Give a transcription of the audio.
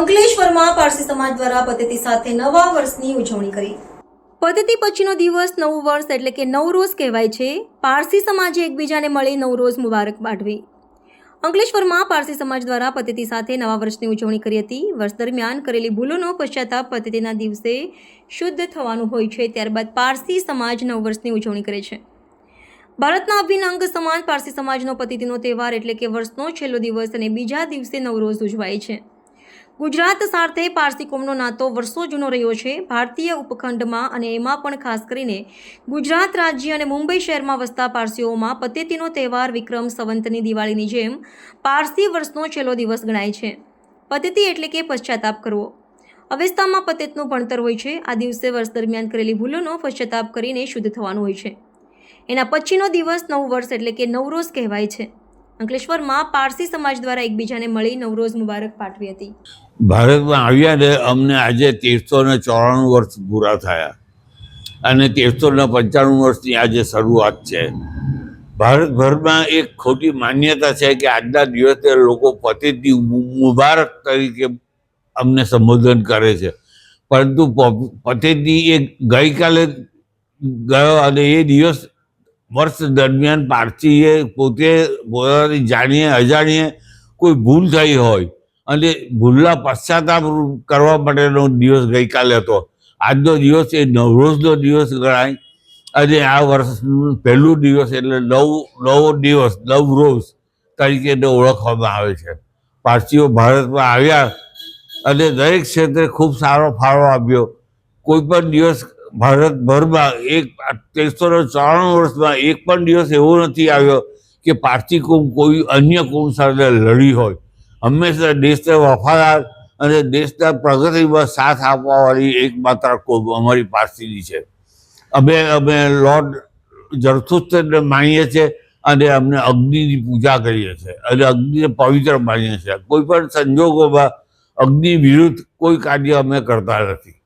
અંકલેશ્વરમાં પારસી સમાજ દ્વારા પદ્ધતિ સાથે નવા વર્ષની ઉજવણી કરી. પદ્ધતિ પછીનો દિવસ નવું વર્ષ એટલે કે નવરોઝ કહેવાય છે. પારસી સમાજે એકબીજાને મળી નવરોઝ મુબારક પાઠવી. અંકલેશ્વરમાં પારસી સમાજ દ્વારા પદ્ધતિ સાથે નવા વર્ષની ઉજવણી કરી હતી. વર્ષ દરમિયાન કરેલી ભૂલોનો પશ્ચાતાપ પદ્ધતિના દિવસે શુદ્ધ થવાનું હોય છે. ત્યારબાદ પારસી સમાજ નવ વર્ષની ઉજવણી કરે છે. ભારતના અભિન્ન અંગ સમાન પારસી સમાજનો પદ્ધતિનો તહેવાર એટલે કે વર્ષનો છેલ્લો દિવસ અને બીજા દિવસે નવરોઝ ઉજવાય છે. ગુજરાત સાથે પારસી કોમનો નાતો વર્ષો જૂનો રહ્યો છે. ભારતીય ઉપખંડમાં અને એમાં પણ ખાસ કરીને ગુજરાત રાજ્ય અને મુંબઈ શહેરમાં વસતા પારસીઓમાં પતેતીનો તહેવાર, વિક્રમ, સંવંતની દિવાળીની જેમ પારસી વર્ષનો છેલ્લો દિવસ ગણાય છે. પતેતી એટલે કે પશ્ચાતાપ કરવો. અવેસ્તામાં પતેતનું ભણતર હોય છે. આ દિવસે વર્ષ દરમિયાન કરેલી ભૂલોનો પશ્ચાતાપ કરીને શુદ્ધ થવાનું હોય છે. એના પછીનો દિવસ નવું વર્ષ એટલે કે નવરોઝ કહેવાય છે. અંકલેશ્વરમાં પારસી સમાજ દ્વારા એકબીજાને મળી નવરોઝ મુબારક પાઠવી હતી. ભારતમાં આવ્યા ને અમને આજે તેરસો ને ચોરાણું વર્ષ પૂરા થયા. અને તેરસો ને પંચાણું વર્ષની આજે શરૂઆત છે. ભારતભરમાં એક ખોટી માન્યતા છે કે આજના દિવસે લોકો પતિથી મુબારક તરીકે અમને સંબોધન કરે છે. પરંતુ પતિથી એ ગઈકાલે ગયો અને એ દિવસ વર્ષ દરમિયાન પારસીએ પોતે પોતાની જાણીએ, અજાણીએ કોઈ ભૂલ થઈ હોય અને ભૂલના પશ્ચાતાપ કરવા માટેનો દિવસ ગઈકાલે હતો. આજનો દિવસ એ નવરોઝનો દિવસ ગણાય અને આ વર્ષનું પહેલું દિવસ એટલે નવ, નવો દિવસ નવરોઝ તરીકે એને ઓળખવામાં આવે છે. પારસીઓ ભારતમાં આવ્યા અને દરેક ક્ષેત્રે ખૂબ સારો ફાળો આપ્યો. કોઈ પણ દિવસ ભારતભરમાં એક ત્રેસો ચોરાણું વર્ષમાં એક પણ દિવસ એવો નથી આવ્યો કે પારસી કોમ કોઈ અન્ય કુંભ સાથે લડી હોય. હંમેશા દેશને વફાદાર અને દેશના પ્રગતિમાં સાથ આપવાવાળી એકમાત્ર કુંભ અમારી પારસીની છે. અમે અમે લોર્ડ જરથુસ્તને માનીએ છીએ અને અમને અગ્નિની પૂજા કરીએ છીએ અને અગ્નિને પવિત્ર માનીએ છીએ. કોઈ પણ સંજોગોમાં અગ્નિ વિરુદ્ધ કોઈ કાર્ય અમે કરતા નથી.